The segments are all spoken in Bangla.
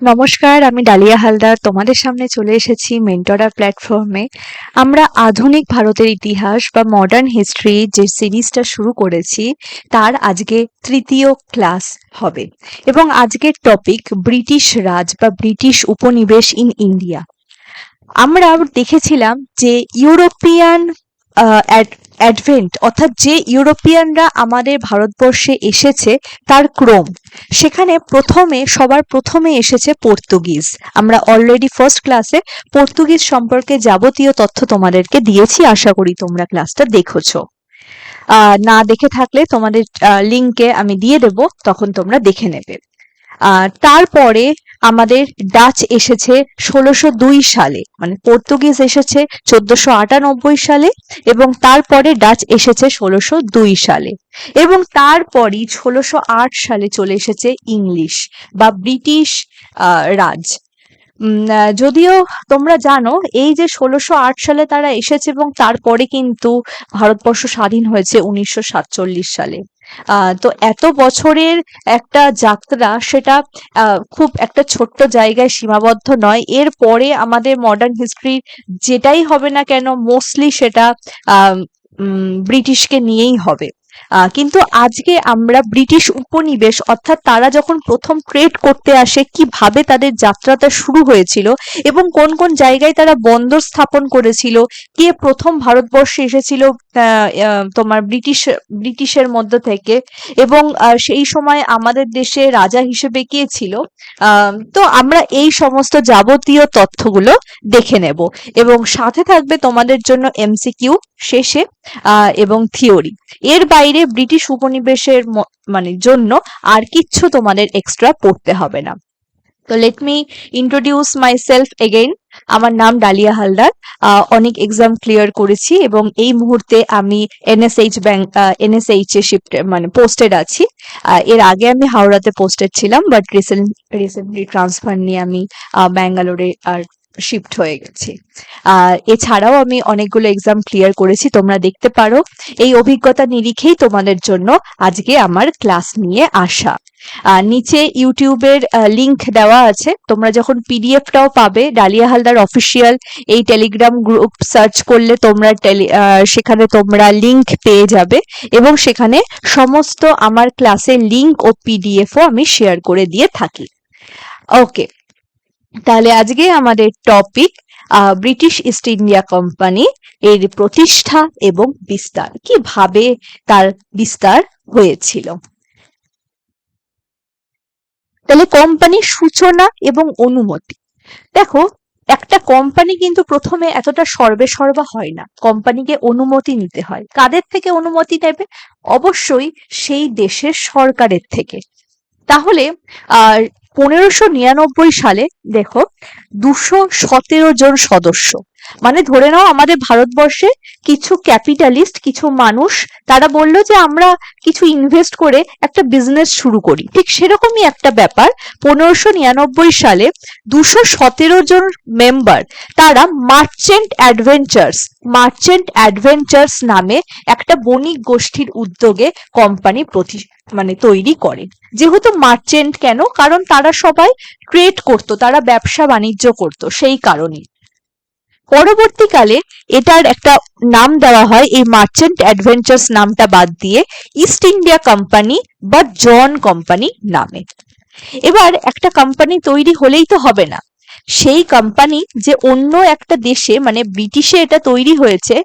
নমস্কার, আমি ডালিয়া হালদার। তোমাদের সামনে চলে এসেছি মেন্টরা প্ল্যাটফর্মে। আমরা আধুনিক ভারতের ইতিহাস বা মডার্ন হিস্ট্রি যে সিরিজটা শুরু করেছি, তার আজকে তৃতীয় ক্লাস হবে। এবং আজকের টপিক ব্রিটিশ রাজ বা ব্রিটিশ উপনিবেশ ইন ইন্ডিয়া আমরা দেখেছিলাম যে ইউরোপিয়ান অ্যাডভেন্ট অর্থাৎ যে ইউরোপিয়ানরা আমাদের ভারতবর্ষে এসেছে, তার ক্রম। সেখানে প্রথমে, সবার প্রথমে এসেছে পর্তুগিজ। আমরা অলরেডি ফার্স্ট ক্লাসে পর্তুগিজ সম্পর্কে যাবতীয় তথ্য তোমাদেরকে দিয়েছি, আশা করি তোমরা ক্লাসটা দেখেছ। না দেখে থাকলে তোমাদের লিঙ্কে আমি দিয়ে দেব, তখন তোমরা দেখে নেবে। তারপরে আমাদের ডাচ এসেছে ষোলোশো দুই সালে মানে পর্তুগিজ এসেছে চোদ্দশো আটানব্বই সালে এবং তারপরে ডাচ এসেছে ষোলোশো দুই সালে এবং তারপরই ষোলোশো আট সালে চলে এসেছে ইংলিশ বা ব্রিটিশ রাজ। যদিও তোমরা জানো এই যে ষোলোশো আট সালে তারা এসেছে এবং তারপরে কিন্তু ভারতবর্ষ স্বাধীন হয়েছে উনিশশো সাতচল্লিশ সালে। তো এত বছরের একটা যাত্রা সেটা খুব একটা ছোট্ট জায়গায় সীমাবদ্ধ নয়। এর পরে আমাদের মডার্ন হিস্ট্রি যেটাই হবে না কেন মোস্টলি সেটা ব্রিটিশকে নিয়েই হবে। কিন্তু আজকে আমরা ব্রিটিশ উপনিবেশ, অর্থাৎ তারা যখন প্রথম ট্রেড করতে আসে, কীভাবে তাদের যাত্রাটা শুরু হয়েছিল এবং কোন কোন জায়গায় তারা বন্দর স্থাপন করেছিল, কে প্রথম ভারতবর্ষে এসেছিল তোমার ব্রিটিশ, ব্রিটিশের মধ্য থেকে, এবং সেই সময় আমাদের দেশে রাজা হিসেবে কে ছিল তো আমরা এই সমস্ত যাবতীয় তথ্যগুলো দেখে নেব। এবং সাথে থাকবে তোমাদের জন্য এমসিকিউ শেষে এবং থিওরি এর বাইরে ব্রিটিশ উপনিবেশের মানে জন্য আর কিচ্ছু তোমাদের এক্সট্রা পড়তে হবে না। তো let me introduce myself again আমার নাম ডালিয়া হালদার। অনেক এক্সাম ক্লিয়ার করেছি এবং এই মুহূর্তে আমি এনএসএইচ ব্যাংক এনএসএইচ এ শিফট মানে পোস্টেড আছি। এর আগে আমি হাওড়াতে পোস্টেড ছিলাম বাট রিসেন্ট রিসেন্টলি ট্রান্সফার নিয়ে আমি ব্যাঙ্গালোরে আর শিফট হয়ে গেছি। আর এছাড়াও আমি অনেকগুলো এক্সাম ক্লিয়ার করেছি, তোমরা দেখতে পারো। এই অভিজ্ঞতা নিরিখেই তোমাদের জন্য আজকে আমার ক্লাস নিয়ে আসা। আর নিচে ইউটিউবের লিংক দেওয়া আছে। তোমরা যখন পিডিএফটাও পাবে, ডালিয়া হালদার অফিসিয়াল এই টেলিগ্রাম গ্রুপ সার্চ করলে তোমরা সেখানে তোমরা লিংক পেয়ে যাবে এবং সেখানে সমস্ত আমার ক্লাসের লিংক ও পিডিএফও আমি শেয়ার করে দিয়ে থাকি। ওকে তাহলে আজকে আমাদের topic British East India company এর প্রতিষ্ঠা এবং বিস্তার, কীভাবে তার বিস্তার হয়েছিল। তাহলে কোম্পানির সূচনা এবং অনুমতি। দেখো, একটা কোম্পানি কিন্তু প্রথমে এতটা সর্বে সর্বা হয় না। কোম্পানিকে অনুমতি নিতে হয়। কাদের থেকে অনুমতি নেবে? অবশ্যই সেই দেশের সরকারের থেকে। তাহলে, আর পনেরোশো নিরানব্বই সালে, দেখো, দুশো সতেরো জন সদস্য। মানে ধরে নাও আমাদের ভারতবর্ষে কিছু ক্যাপিটালিস্ট কিছু মানুষ, তারা বলল যে আমরা কিছু ইনভেস্ট করে একটা বিজনেস শুরু করি। ঠিক সেরকমই একটা ব্যাপার, পনেরোশো নিরানব্বই সালে দুশো সতেরো জন মেম্বার তারা মার্চেন্ট অ্যাডভেঞ্চার্স মার্চেন্ট অ্যাডভেঞ্চার্স নামে একটা বণিক গোষ্ঠীর উদ্যোগে কোম্পানি প্রতি মানে তৈরি করে। যেহেতু মার্চেন্ট কেন? কারণ তারা সবাই ট্রেড করতো, তারা ব্যবসা বাণিজ্য করতো, সেই কারণে পরবর্তীকালে এটার একটা নাম দেওয়া হয়, এই মার্চেন্ট অ্যাডভেঞ্চার্স নামটা বাদ দিয়ে ইস্ট ইন্ডিয়া কোম্পানি বা জন কোম্পানি নামে। এবার একটা কোম্পানি তৈরি হলেই তো হবে না। সেই কোম্পানি যে অন্য একটা দেশে মানে ব্রিটিশে এটা তৈরি হয়েছে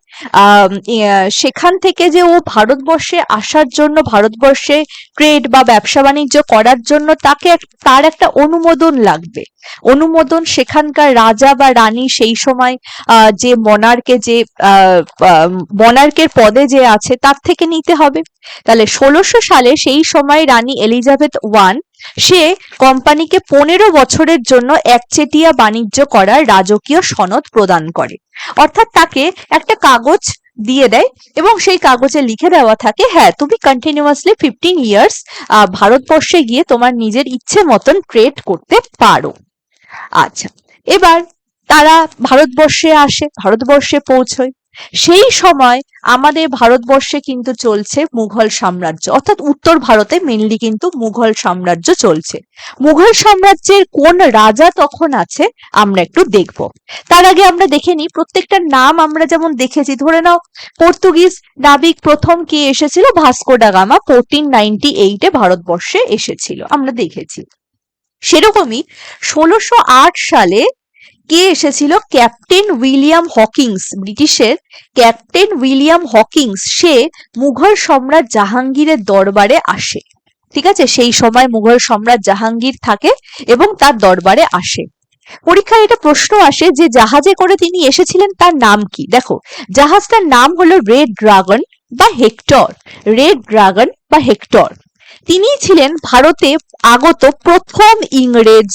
সেখান থেকে যে ও ভারতবর্ষে আসার জন্য, ভারতবর্ষে ট্রেড বা ব্যবসা বাণিজ্য করার জন্য তাকে তার একটা অনুমোদন লাগবে। অনুমোদন সেখানকার রাজা বা রানী সেই সময় যে মনার্কে যে মনার্কের পদে যে আছে, তার থেকে নিতে হবে। তাহলে ষোলোশো সালে সেই সময় রানী এলিজাবেথ ওয়ান সে কোম্পানিকে পনেরো বছরের জন্য একচেটিয়া বাণিজ্য করার রাজকীয় সনদ প্রদান করে। অর্থাৎ তাকে একটা কাগজ দিয়ে দেয় এবং সেই কাগজে লিখে দেওয়া থাকে হ্যাঁ তুমি কন্টিনিউয়াসলি ফিফটিন ইয়ার্স ভারতবর্ষে গিয়ে তোমার নিজের ইচ্ছে মতন ট্রেড করতে পারো। আচ্ছা এবার তারা ভারতবর্ষে আসে, ভারতবর্ষে পৌঁছয়। সেই সময় আমাদের ভারতবর্ষে কিন্তু চলছে মুঘল সাম্রাজ্য। অর্থাৎ উত্তর ভারতে মেনলি কিন্তু মুঘল সাম্রাজ্য চলছে। মুঘল সাম্রাজ্যের কোন রাজা তখন আছে আমরা একটু দেখব। তার আগে আমরা দেখে নিই, প্রত্যেকটা নাম আমরা যেমন দেখেছি, ধরে নাও পর্তুগিজ নাবিক প্রথম কে এসেছিল? Vasco da Gama. Fourteen ninety এইটে ভারতবর্ষে এসেছিল। আমরা দেখেছি। সেরকমই ষোলোশো সালে কে এসেছিল? ক্যাপ্টেন উইলিয়াম হকিংস, ব্রিটিশের ক্যাপ্টেন উইলিয়াম হকিংস। সে মুঘল সম্রাট জাহাঙ্গীরের দরবারে আসে। ঠিক আছে? সেই সময় মুঘল সম্রাট জাহাঙ্গীর থাকে এবং তার দরবারে আসে। পরীক্ষায় এটা প্রশ্ন আসে যে জাহাজে করে তিনি এসেছিলেন, তার নাম কি? দেখো, জাহাজটার নাম হলো রেড ড্রাগন বা হেক্টর। রেড ড্রাগন বা হেক্টর। তিনি ছিলেন ভারতে আগত প্রথম ইংরেজ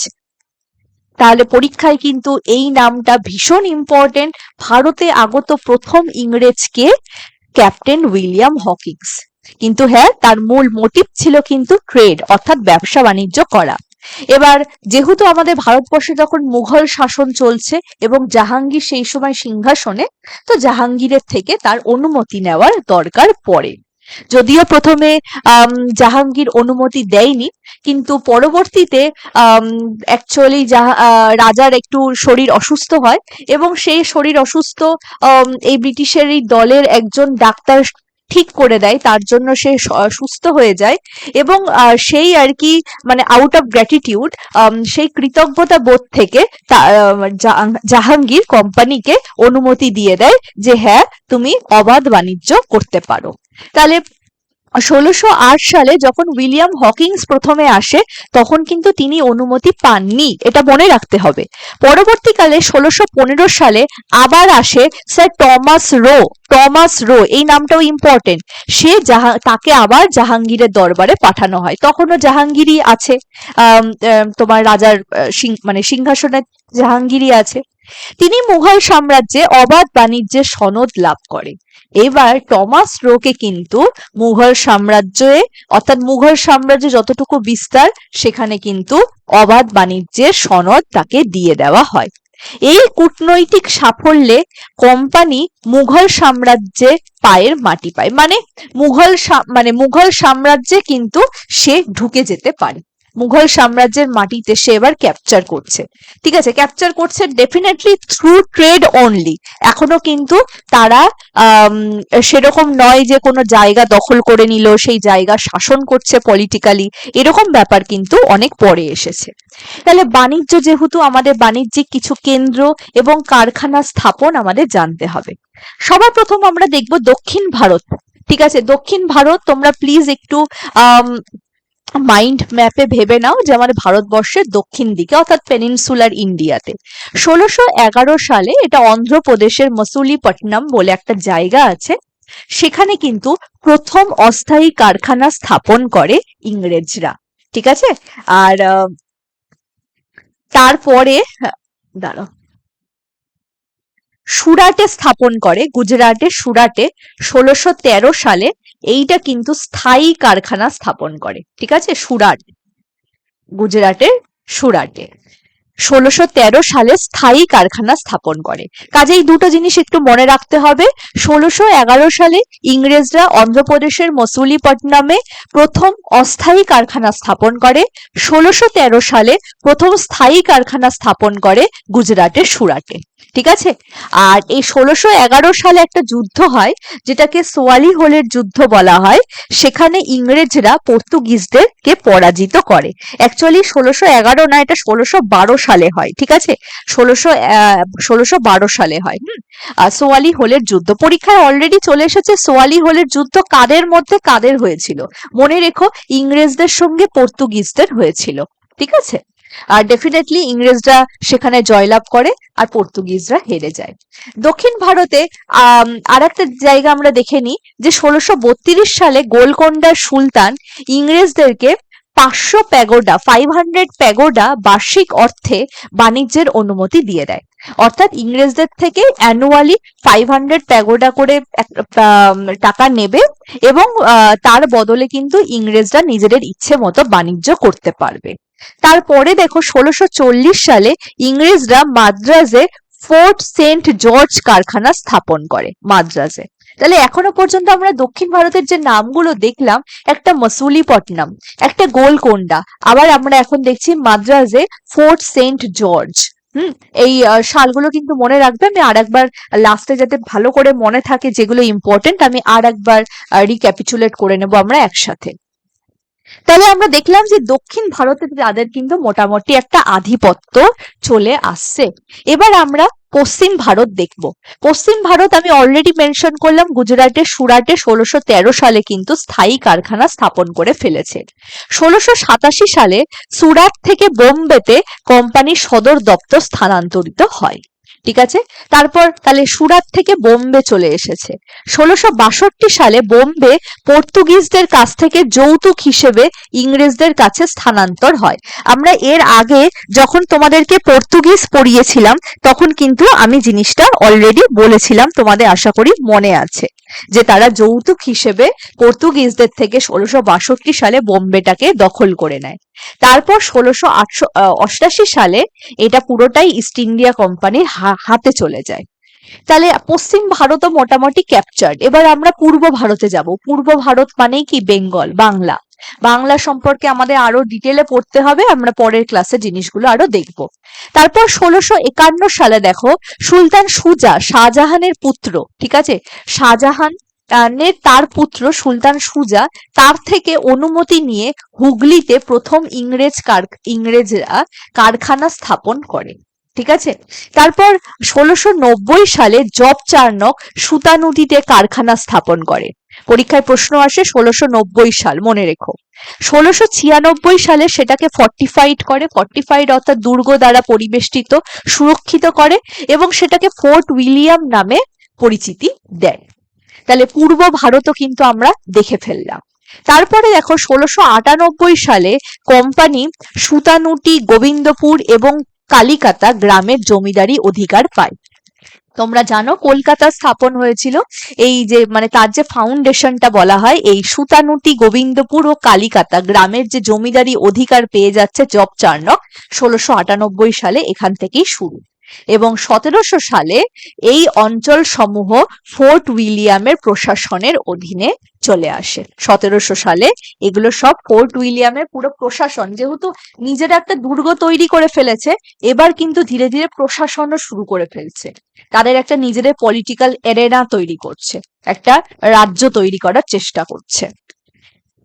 তাহলে পরীক্ষায় কিন্তু এই নামটা ভীষণ ইম্পর্টেন্ট ভারতে আগত প্রথম ইংরেজকে ক্যাপ্টেন উইলিয়াম হকিংস। কিন্তু হ্যাঁ তার মূল মোটিভ ছিল কিন্তু ট্রেড অর্থাৎ ব্যবসা বাণিজ্য করা। এবার যেহেতু আমাদের ভারতবর্ষে যখন মুঘল শাসন চলছে এবং জাহাঙ্গীর সেই সময় সিংহাসনে, তো জাহাঙ্গীরের থেকে তার অনুমতি নেওয়ার দরকার পড়ে। যদিও প্রথমে জাহাঙ্গীর অনুমতি দেয়নি, কিন্তু পরবর্তীতে অ্যাকচুয়ালি রাজার একটু শরীর অসুস্থ হয় এবং সেই শরীর অসুস্থ এই ব্রিটিশের এই দলের একজন ডাক্তার ঠিক করে দেয়, তার জন্য সে সুস্থ হয়ে যায় এবং সেই আর কি মানে আউট অফ গ্র্যাটিটিউড সেই কৃতজ্ঞতা বোধ থেকে জাহাঙ্গীর কোম্পানিকে অনুমতি দিয়ে দেয় যে হ্যাঁ তুমি অবাধ বাণিজ্য করতে পারো। তাহলে ষোলোশো সালে যখন উইলিয়াম হকিংস প্রথমে আসে, তখন কিন্তু তিনি অনুমতি পাননি। এটা মনে রাখতে হবে। পরবর্তীকালে ষোলোশো সালে আবার আসে sir Thomas Roe Thomas Roe, এই নামটাও ইম্পর্টেন্ট সে জাহা, তাকে আবার জাহাঙ্গীরের দরবারে পাঠানো হয়। তখনও জাহাঙ্গীরই আছে। তোমার রাজার মানে সিংহাসনে জাহাঙ্গীরই আছে। তিনি মুঘল সাম্রাজ্যে অবাধ বাণিজ্যের সনদ লাভ করে এবার টমাস রোকে কিন্তু মুঘল সাম্রাজ্যে, অর্থাৎ মুঘল সাম্রাজ্যে যতটুকু বিস্তার, সেখানে কিন্তু অবাধ বাণিজ্যের সনদ তাকে দিয়ে দেওয়া হয়। এই কূটনৈতিক সাফল্যে কোম্পানি মুঘল সাম্রাজ্যে পায়ের মাটি পায়। মানে মুঘল মানে মুঘল সাম্রাজ্যে কিন্তু সে ঢুকে যেতে পারে। মুঘল সাম্রাজ্যের মাটিতে সে এবার ক্যাপচার করছে। ঠিক আছে ক্যাপচার করছে ডেফিনেটলি থ্রু ট্রেড অনলি এখনও কিন্তু তারা সেরকম নয় যে কোনো জায়গা দখল করে নিল, সেই জায়গা শাসন করছে পলিটিক্যালি এরকম ব্যাপার কিন্তু অনেক পরে এসেছে। তাহলে বাণিজ্য যেহেতু আমাদের বাণিজ্যিক কিছু কেন্দ্র এবং কারখানা স্থাপন আমাদের জানতে হবে। সবার প্রথম আমরা দেখব দক্ষিণ ভারত। ঠিক আছে, দক্ষিণ ভারত তোমরা প্লিজ একটু মাইন্ড ম্যাপে ভেবে নাও যে আমাদের ভারতবর্ষের দক্ষিণ দিকে, অর্থাৎ পেনিনসুলার ইন্ডিয়াতে ষোলোশো এগারো সালে এটা অন্ধ্রপ্রদেশের মসুলিপট্টনম বলে একটা জায়গা আছে। সেখানে কিন্তু প্রথম অস্থায়ী কারখানা স্থাপন করে ইংরেজরা। ঠিক আছে? আর তারপরে, দাঁড়াও। সুরাটে স্থাপন করে, গুজরাটে সুরাটে ষোলোশো তেরো সালে এইটা কিন্তু স্থায়ী কারখানা স্থাপন করে, ঠিক আছে? সুরাট, গুজরাটের সুরাটে। ষোলোশো তেরো সালে স্থায়ী কারখানা স্থাপন করে। কাজে এই দুটো জিনিস একটু মনে রাখতে হবে। ষোলোশো এগারো সালে ইংরেজরা অন্ধ্রপ্রদেশের মসুলিপট্টনমে প্রথম অস্থায়ী কারখানা স্থাপন করে। ষোলোশো তেরো সালে প্রথম স্থায়ী কারখানা স্থাপন করে গুজরাটের সুরাটে। ঠিক আছে? আর এই ষোলোশো এগারো সালে একটা যুদ্ধ হয়, যেটাকে সোয়ালি হোলের যুদ্ধ বলা হয়। সেখানে ইংরেজরা পর্তুগিজদেরকে পরাজিত করে। অ্যাকচুয়ালি ষোলোশো এগারো না, এটা ষোলোশো বারো সালে হয়, ঠিক আছে? ষোলোশো ষোলোশো বারো সালে হয়, হুম? আর সোয়ালি হোলের যুদ্ধ, পরীক্ষায় অলরেডি চলে এসেছে সোয়ালি হোলের যুদ্ধ কাদের মধ্যে কাদের হয়েছিল? মনে রেখো, ইংরেজদের সঙ্গে পর্তুগিজদের হয়েছিল, ঠিক আছে? আর ডেফিনেটলি ইংরেজরা সেখানে জয়লাভ করে আর পর্তুগিজরা হেরে যায়। দক্ষিণ ভারতে আর একটা জায়গা আমরা দেখে নিই যে ষোলোশো সালে গোলকোন্ডার সুলতান ইংরেজদেরকে পাঁচশো প্যাগোডা ফাইভ হান্ড্রেড প্যাগোডা বার্ষিক অর্থে বাণিজ্যের অনুমতি দিয়ে দেয়। অর্থাৎ ইংরেজদের থেকে অ্যানুয়ালি ফাইভ হান্ড্রেড প্যাগোডা করে টাকা নেবে এবং তার বদলে কিন্তু ইংরেজরা নিজেদের ইচ্ছে মতো বাণিজ্য করতে পারবে। তারপরে দেখো ষোলোশো সালে ইংরেজরা মাদ্রাজে ফোর্ট সেন্ট জর্জ কারখানা স্থাপন করে মাদ্রাজে। তাহলে এখনও পর্যন্ত আমরা দক্ষিণ ভারতের যে নামগুলো দেখলাম, একটা মসুলিপট্টনম, একটা গোলকোন্ডা, আবার আমরা এখন দেখছি মাদ্রাজে ফোর্ট সেন্ট জর্জ। হুম, এই সালগুলো কিন্তু মনে রাখবে। আমি আর একবার লাস্টে যাতে ভালো করে মনে থাকে যেগুলো ইম্পর্টেন্ট আমি আর একবার রিক্যাপিচুলেট করে নেব আমরা একসাথে। তাহলে আমরা দেখলাম যে দক্ষিণ ভারতে তাদের কিন্তু মোটামুটি একটা আধিপত্য চলে আসছে। এবার আমরা পশ্চিম ভারত দেখব। পশ্চিম ভারত আমি অলরেডি মেনশন করলাম, গুজরাটে সুরাটে ষোলোশো সালে কিন্তু স্থায়ী কারখানা স্থাপন করে ফেলেছে। ষোলোশো সালে সুরাট থেকে বোম্বেতে কোম্পানির সদর দপ্তর স্থানান্তরিত হয়। ঠিক আছে? তারপর তাহলে সুরাত থেকে বোম্বে চলে এসেছে। ষোলোশো বাষট্টি সালে বোম্বে পর্তুগিজদের কাছ থেকে যৌতুক হিসেবে ইংরেজদের কাছে স্থানান্তর হয়। আমরা এর আগে যখন তোমাদেরকে পর্তুগিজ পড়িয়েছিলাম, তখন কিন্তু আমি জিনিসটা অলরেডি বলেছিলাম, তোমাদের আশা করি মনে আছে। যে তারা যৌতুক হিসেবে পর্তুগিজদের থেকে ষোলোশো বাষট্টি সালে বোম্বেটাকে দখল করে নেয়। তারপর ষোলোশো আটশো অষ্টাশি সালে এটা পুরোটাই ইস্ট ইন্ডিয়া কোম্পানির হাতে চলে যায়। তাহলে পশ্চিম ভারতও মোটামুটি ক্যাপচার্ড এবার আমরা পূর্ব ভারতে যাব। পূর্ব ভারত মানেই কি? বেঙ্গল, বাংলা। বাংলা সম্পর্কে আমাদের আরও ডিটেলে পড়তে হবে, আমরা পরের ক্লাসে জিনিসগুলো আরও দেখব। তারপর ষোলোশো একান্ন সালে দেখো, সুলতান সুজা শাহজাহানের পুত্র, ঠিক আছে? শাহজাহান তার পুত্র সুলতান সুজা, তার থেকে অনুমতি নিয়ে হুগলিতে প্রথম ইংরেজ ইংরেজরা কারখানা স্থাপন করে। ঠিক আছে? তারপর ষোলোশো সালে জব চার্নক সুতা নদীতে কারখানা স্থাপন করে। পরীক্ষায় প্রশ্ন আসে ষোলোশো সাল, মনে রেখো। ষোলোশো সালে সেটাকে ফর্টিফাইড করে ফর্টিফাইড অর্থাৎ দুর্গ দ্বারা পরিবেষ্টিত, সুরক্ষিত করে এবং সেটাকে ফোর্ট উইলিয়াম নামে পরিচিতি দেয়। তাহলে পূর্ব ভারতও কিন্তু আমরা দেখে ফেললাম। তারপরে দেখো ষোলোশো সালে কোম্পানি সুতানুটি গোবিন্দপুর এবং কালিকাতা গ্রামের জমিদারি অধিকার পায়। তোমরা জানো কলকাতা স্থাপন হয়েছিল। এই যে মানে তার যে ফাউন্ডেশনটা বলা হয়, এই সুতানুটি, গোবিন্দপুর ও কালিকাতা গ্রামের যে জমিদারি অধিকার পেয়ে যাচ্ছে জব চার্নক, ষোলোশো আটানব্বই সালে এখান থেকেই শুরু। এবং সতেরোশো সালে এই অঞ্চল সমূহ ফোর্ট উইলিয়ামের প্রশাসনের অধীনে চলে আসে। সতেরোশো সালে এগুলো সব ফোর্ট উইলিয়ামের পুরো প্রশাসন, যেহেতু নিজের একটা দুর্গ তৈরি করে ফেলেছে, এবার কিন্তু ধীরে ধীরে প্রশাসনও শুরু করে ফেলছে। তাদের একটা নিজেদের পলিটিক্যাল এরেনা তৈরি করছে, একটা রাজ্য তৈরি করার চেষ্টা করছে।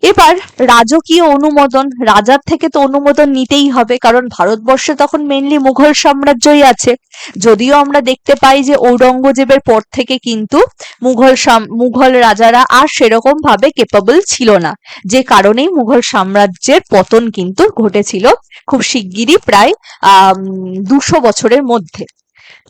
এবার রাজকীয় অনুমোদন, রাজার থেকে তো অনুমোদন নিতেই হবে, কারণ ভারতবর্ষে তখন মেনলি মুঘল সাম্রাজ্যই আছে। যদিও আমরা দেখতে পাই যে ঔরঙ্গজেবের পর থেকে কিন্তু মুঘল মুঘল রাজারা আর সেরকম ভাবে কেপাবল ছিল না। যে কারণেই মুঘল সাম্রাজ্যের পতন কিন্তু ঘটেছিল খুব শিগগিরই প্রায় আহ দুশো বছরের মধ্যে।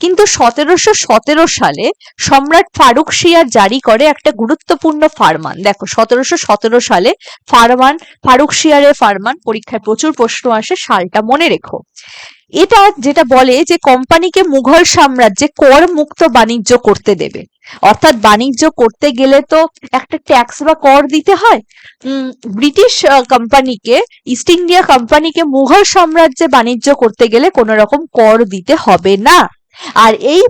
কিন্তু সতেরোশো সতেরো সালে সম্রাট ফারুক শিয়ার জারি করে একটা গুরুত্বপূর্ণ ফারমান। দেখো, সতেরোশো সতেরো সালে ফারমান, ফারুক শিয়ারের ফারমান, পরীক্ষায় প্রচুর প্রশ্ন আসে, সালটা মনে রেখো। এটা যেটা বলে যে কোম্পানিকে মুঘল সাম্রাজ্যে কর মুক্ত বাণিজ্য করতে দেবে। অর্থাৎ বাণিজ্য করতে গেলে তো একটা ট্যাক্স বা কর দিতে হয়। ব্রিটিশ কোম্পানিকে, ইস্ট ইন্ডিয়া কোম্পানিকে মুঘল সাম্রাজ্যে বাণিজ্য করতে গেলে কোনো রকম কর দিতে হবে না। আর এই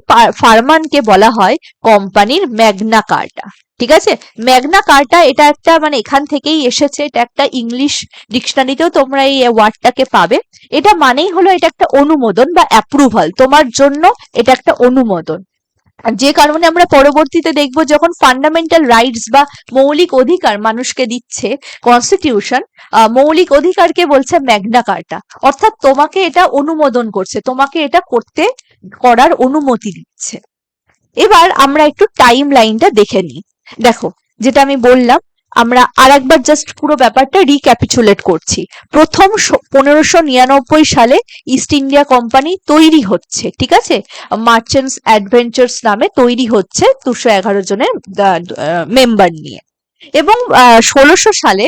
ফারমানকে বলা হয় কোম্পানির ম্যাগনা কার্টা। ঠিক আছে? ম্যাগনা কার্টা এটা একটা মানে এখান থেকেই এসেছে, এটা একটা ইংলিশ ডিকশনারিতেও তোমরা এই ওয়ার্ডটাকে পাবে। এটা মানেই হলো এটা একটা অনুমোদন বা অ্যাপ্রুভাল তোমার জন্য এটা একটা অনুমোদন। যে কারণে আমরা পরবর্তীতে দেখব যখন ফান্ডামেন্টাল রাইটস বা মৌলিক অধিকার মানুষকে দিচ্ছে কনস্টিটিউশন মৌলিক অধিকারকে বলছে ম্যাগনা কার্টা। অর্থাৎ তোমাকে এটা অনুমোদন করছে, তোমাকে এটা করতে করার অনুমতি দিচ্ছে। এবার আমরা একটু টাইম লাইনটা দেখে নিই। দেখো, যেটা আমি বললাম, আমরা আর একবার জাস্ট পুরো ব্যাপারটা রিক্যাপিচুলেট করছি। প্রথম পনেরোশো নিরানব্বই সালে ইস্ট ইন্ডিয়া কোম্পানি তৈরি হচ্ছে, ঠিক আছে? মার্চেন্টস অ্যাডভেঞ্চার্স নামে তৈরি হচ্ছে দুশো এগারো জনের মেম্বার নিয়ে। এবং ষোলোশো সালে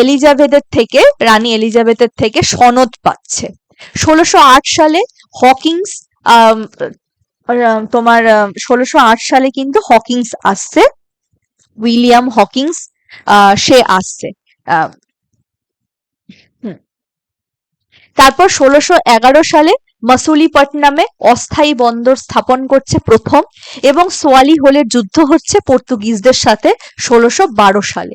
এলিজাবেথের থেকে, রানী এলিজাবেথের থেকে সনদ পাচ্ছে। ষোলোশো সালে হকিংস তোমার ষোলোশো আট সালে কিন্তু হকিংস আসছে। উইলিয়াম হকিংস সে আসছে। তারপর ষোলোশো এগারো সালে মাসুলিপট্টনামে অস্থায়ী বন্দর স্থাপন করছে প্রথম এবং সোয়ালি হোলের যুদ্ধ হচ্ছে পর্তুগিজদের সাথে ষোলোশো বারো সালে।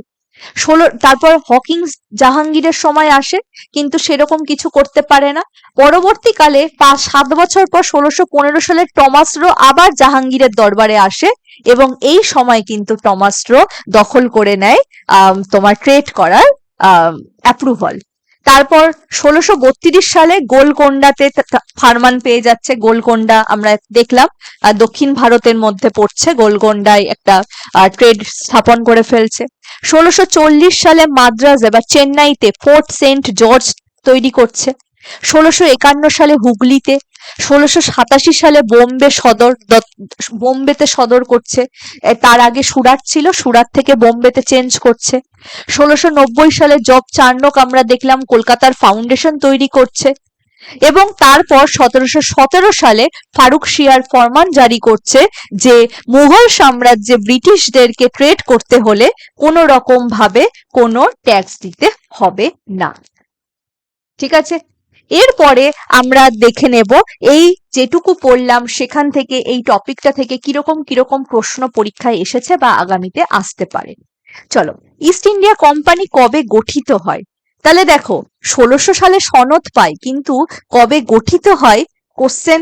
ষোলো, তারপর হকিংস জাহাঙ্গীরের সময় আসে, কিন্তু সেরকম কিছু করতে পারে না। পরবর্তীকালে পাঁচ, সাত বছর পর ষোলোশো পনেরো সালে টমাসরো আবার জাহাঙ্গীরের দরবারে আসে এবং এই সময় কিন্তু টমাসরো দখল করে নেয় তোমার ট্রেড করার অ্যাপ্রুভাল তারপর ষোলোশো বত্রিশ সালে গোলকোন্ডাতে ফারমান পেয়ে যাচ্ছে। গোলকোন্ডা আমরা দেখলাম দক্ষিণ ভারতের মধ্যে পড়ছে। গোলকোন্ডায় একটা ট্রেড স্থাপন করে ফেলছে। ষোলোশো সালে মাদ্রাজে বা চেন্নাইতে ফোর্ট সেন্ট জর্জ তৈরি করছে। ষোলোশো একান্ন সালে হুগলিতে, ষোলোশো সাতাশি সালে বোম্বে সদর বোম্বেতে সদর করছে। তার আগে সুরাট ছিল, সুরাট থেকে বোম্বেতে চেঞ্জ করছে। ষোলোশো নব্বই সালে জব চার্নক আমরা দেখলাম, কলকাতার ফাউন্ডেশন তৈরি করছে। এবং তারপর সতেরোশো সতেরো সালে ফারুক শিয়ার ফরমান জারি করছে যে মুঘল সাম্রাজ্যে ব্রিটিশদেরকে ট্রেড করতে হলে কোনো রকম ভাবে কোনো ট্যাক্স দিতে হবে না। ঠিক আছে? এরপরে আমরা দেখে নেব এই যেটুকু পড়লাম সেখান থেকে এই টপিকটা থেকে কীরকম কীরকম প্রশ্ন পরীক্ষায় এসেছে বা আগামীতে আসতে পারে। চলো, ইস্ট ইন্ডিয়া কোম্পানি কবে গঠিত হয়? তাহলে দেখো, ষোলোশো সালে সনদ পায়, কিন্তু কবে গঠিত হয়? কোশ্চেন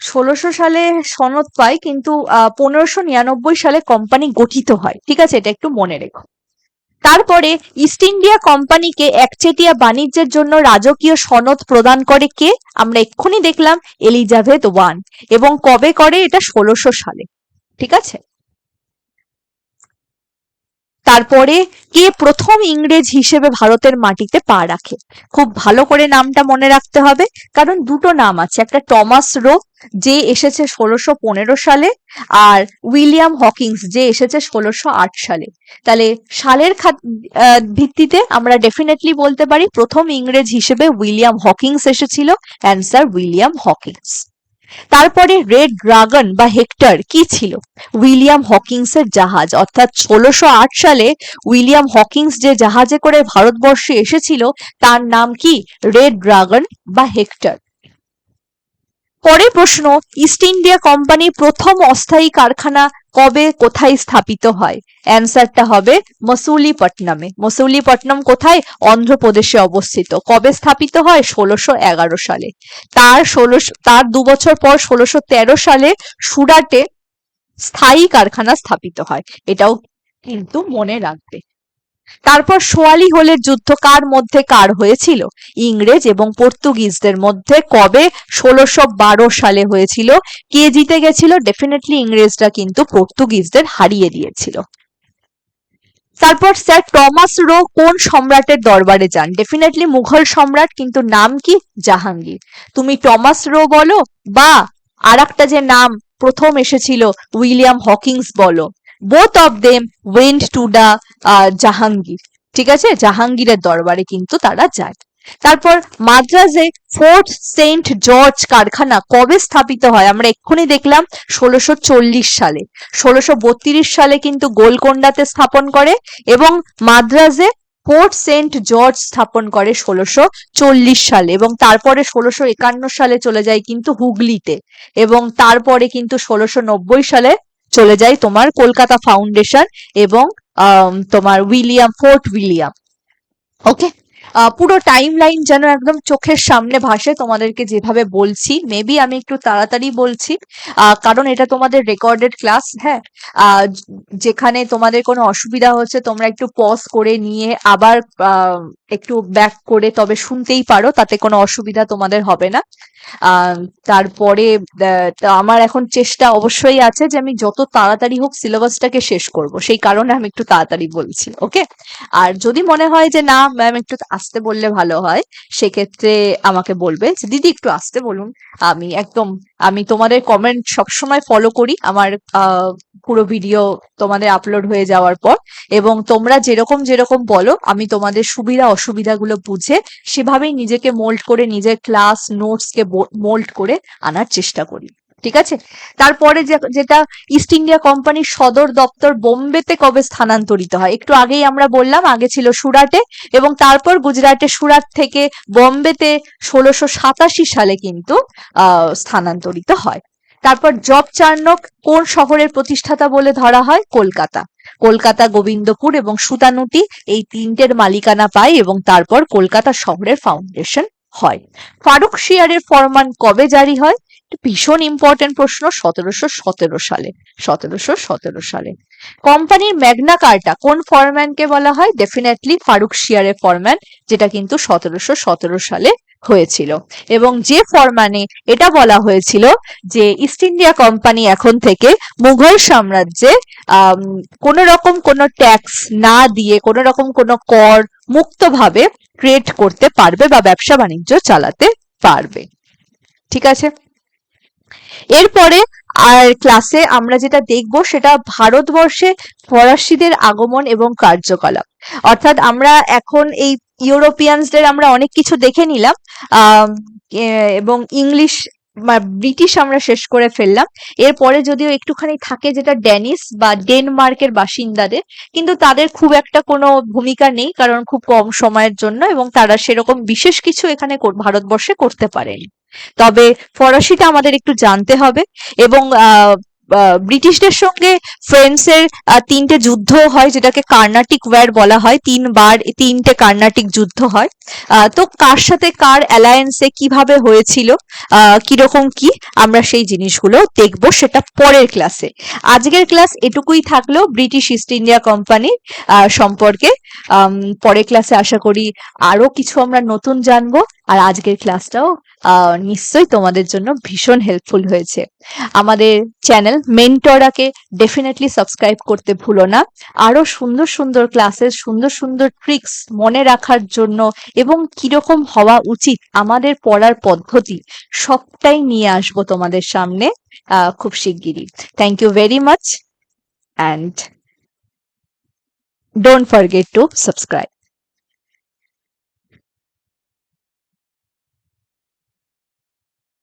ষোলোশো সালে সনদ পায়, কিন্তু পনেরোশো নিরানব্বই সালে কোম্পানি গঠিত হয়। ঠিক আছে? এটা একটু মনে রেখো। তারপরে ইস্ট ইন্ডিয়া কোম্পানিকে একচেটিয়া বাণিজ্যের জন্য রাজকীয় সনদ প্রদান করে কে? আমরা এক্ষুনি দেখলাম এলিজাবেথ ওয়ান এবং কবে করে? এটা ষোলোশো সালে। ঠিক আছে? তারপরে কে প্রথম ইংরেজ হিসেবে ভারতের মাটিতে পা রাখে? খুব ভালো করে নামটা মনে রাখতে হবে, কারণ দুটো নাম আছে। একটা টমাস রো, যে এসেছে ষোলোশো পনেরো সালে, আর উইলিয়াম হকিংস, যে এসেছে ষোলোশো আট সালে। তাহলে সালের ভিত্তিতে আমরা ডেফিনেটলি বলতে পারি প্রথম ইংরেজ হিসেবে উইলিয়াম হকিংস এসেছিল অ্যান্সার উইলিয়াম হকিংস। তারপরে রেড ড্রাগন বা হেক্টর কি ছিল? উইলিয়াম হকিংসের জাহাজ। অর্থাৎ ষোলোশো সালে উইলিয়াম হকিংস যে জাহাজে করে ভারতবর্ষে এসেছিল, তার নাম কি? রেড ড্রাগন বা হেক্টর। পরের প্রশ্ন ইস্ট ইন্ডিয়া কোম্পানির প্রথম অস্থায়ী কারখানা কবে কোথায় স্থাপিত হয়? অ্যান্সারটা হবে মসুলিপট্টনমে। মসুলিপট্টনম কোথায়? অন্ধ্রপ্রদেশে অবস্থিত। কবে স্থাপিত হয়? ষোলোশো এগারো সালে। তার ষোলোশো তার দু বছর পর ষোলোশো তেরো সালে সুরাটে স্থায়ী কারখানা স্থাপিত হয়। এটাও কিন্তু মনে রাখবে। তারপর সোয়ালি হোলের যুদ্ধ কার মধ্যে কার হয়েছিল? ইংরেজ এবং পর্তুগিজদের মধ্যে কবে? ষোলোশো বারো সালে হয়েছিল। কে জিতে গেছিল? ডেফিনেটলি ইংরেজরা কিন্তু পর্তুগিজদের হারিয়ে দিয়েছিল। তারপর স্যার টমাস রো কোন সম্রাটের দরবারে যান? ডেফিনেটলি মুঘল সম্রাট, কিন্তু নাম কি? জাহাঙ্গীর। তুমি টমাস রো বলো বা আর যে নাম প্রথম এসেছিল, উইলিয়াম হকিংস বলো। Both of them went to the Jahangir. ঠিক আছে? জাহাঙ্গীরের দরবারে কিন্তু তারা যায়। তারপর মাদ্রাজে ফোর্ট সেন্ট জর্জ কারখানা কবে স্থাপিত হয়? আমরা এক্ষুনি দেখলাম ষোলোশো সালে। ষোলোশো সালে কিন্তু গোলকোন্ডাতে স্থাপন করে এবং মাদ্রাজে ফোর্ট সেন্ট জর্জ স্থাপন করে ষোলোশো সালে এবং তারপরে ষোলোশো একান্ন সালে চলে যায় কিন্তু হুগলিতে এবং তারপরে কিন্তু ষোলোশো সালে চলে যায় তোমার কলকাতা ফাউন্ডেশন এবং তোমার উইলিয়াম ফোর্ট উইলিয়াম ওকে পুরো টাইম লাইন যেন একদম চোখের সামনে ভাসে তোমাদেরকে যেভাবে বলছি মেবি আমি একটু তাড়াতাড়ি বলছি আহ, কারণ এটা তোমাদের রেকর্ডেড ক্লাস হ্যাঁ? আহ, যেখানে তোমাদের কোনো অসুবিধা হচ্ছে তোমরা একটু পজ করে নিয়ে আবার আহ, একটু ব্যাক করে তবে শুনতেই পারো তাতে কোনো অসুবিধা তোমাদের হবে না। তারপরে আমার এখন চেষ্টা অবশ্যই আছে যে আমি যত তাড়াতাড়ি হোক সিলেবাসটাকে শেষ করব। সেই কারণে আমি একটু তাড়াতাড়ি বলছি, ওকে? আর যদি মনে হয় যে না, ম্যাম একটু আসতে বললে ভালো হয়, সেক্ষেত্রে আমাকে বলবে দিদি, একটু আসতে বলুন। আমি একদম আমি তোমাদের কমেন্ট সবসময় ফলো করি। আমার পুরো ভিডিও তোমাদের আপলোড হয়ে যাওয়ার পর। এবং তোমরা যেরকম যেরকম বলো, আমি তোমাদের সুবিধা অসুবিধাগুলো বুঝে সেভাবেই নিজেকে মোল্ড করে নিজের ক্লাস নোটস কে মোল্ড করে আনার চেষ্টা করি। ঠিক আছে? তারপরে যেটা ইস্ট ইন্ডিয়া কোম্পানির সদর দপ্তর বোম্বেতে কবে স্থানান্তরিত হয়? একটু আগেই আমরা বললাম, আগে ছিল সুরাটে এবং তারপর গুজরাটে সুরাট থেকে বোম্বেতে ষোলোশো সালে কিন্তু স্থানান্তরিত হয়। তারপর জব চার্নক কোন শহরের প্রতিষ্ঠাতা বলে ধরা হয়? কলকাতা। কলকাতা, গোবিন্দপুর এবং সুতানুটি এই তিনটের মালিকানা পায় এবং তারপর কলকাতা শহরের ফাউন্ডেশন হয়। ফারুক শিয়ারের ফরমান কবে জারি হয়? ভীষণ ইম্পর্টেন্ট প্রশ্ন সতেরোশো সতেরো সালে, সতেরোশো সতেরো সালে। কোম্পানির ম্যাগনা কার্টা কোন ফরম্যানকে বলা হয়? ডেফিনেটলি ফারুক শিয়ারের ফরম্যান যেটা কিন্তু সতেরোশো সতেরো সালে হয়েছিল। এবং যে ফরম্যানে এটা বলা হয়েছিল যে ইস্ট ইন্ডিয়া কোম্পানি এখন থেকে মুঘল সাম্রাজ্যে কোনো রকম কোনো ট্যাক্স না দিয়ে, কোনো রকম কোনো কর মুক্তভাবে ট্রেড করতে পারবে বা ব্যবসা বাণিজ্য চালাতে পারবে। ঠিক আছে? এরপরে আর ক্লাসে আমরা যেটা দেখব সেটা ভারতবর্ষে ফরাসিদের আগমন এবং কার্যকলাপ। অর্থাৎ আমরা এখন এই ইউরোপিয়ানসদের আমরা অনেক কিছু দেখে নিলাম এবং ইংলিশ ব্রিটিশ আমরা শেষ করে ফেললাম। এরপরে যদিও একটুখানি থাকে যেটা ড্যানিশ বা ডেনমার্কের বাসিন্দাদের কিন্তু তাদের খুব একটা কোনো ভূমিকা নেই কারণ খুব কম সময়ের জন্য এবং তারা সেরকম বিশেষ কিছু এখানে ভারতবর্ষে করতে পারেনি। তবে ফরাসিটা আমাদের একটু জানতে হবে এবং আহ, ব্রিটিশদের সঙ্গে ফ্রেন্ডসের আহ, তিনটে যুদ্ধ হয় যেটাকে কার্নাটিক ওয়ার বলা হয়। তিনবার তিনটে কার্নাটিক যুদ্ধ হয়। তো কার সাথে কার অ্যালায়েন্সে কীভাবে হয়েছিল কীরকম কি আমরা সেই জিনিসগুলো দেখব সেটা পরের ক্লাসে আজকের ক্লাস এটুকুই থাকল ব্রিটিশ ইস্ট ইন্ডিয়া কোম্পানি সম্পর্কে। পরের ক্লাসে আশা করি আরও কিছু আমরা নতুন জানব। আর আজকের ক্লাসটাও নিশ্চয়ই তোমাদের জন্য ভীষণ হেল্পফুল হয়েছে। আমাদের চ্যানেল মেন্টরাকে ডেফিনেটলি সাবস্ক্রাইব করতে ভুলো না। আরও সুন্দর সুন্দর ক্লাসেস সুন্দর সুন্দর ট্রিক্স মনে রাখার জন্য এবং কীরকম হওয়া উচিত আমাদের পড়ার পদ্ধতি সবটাই নিয়ে আসব তোমাদের সামনে খুব শিগগিরই। Thank you very much and don't forget to subscribe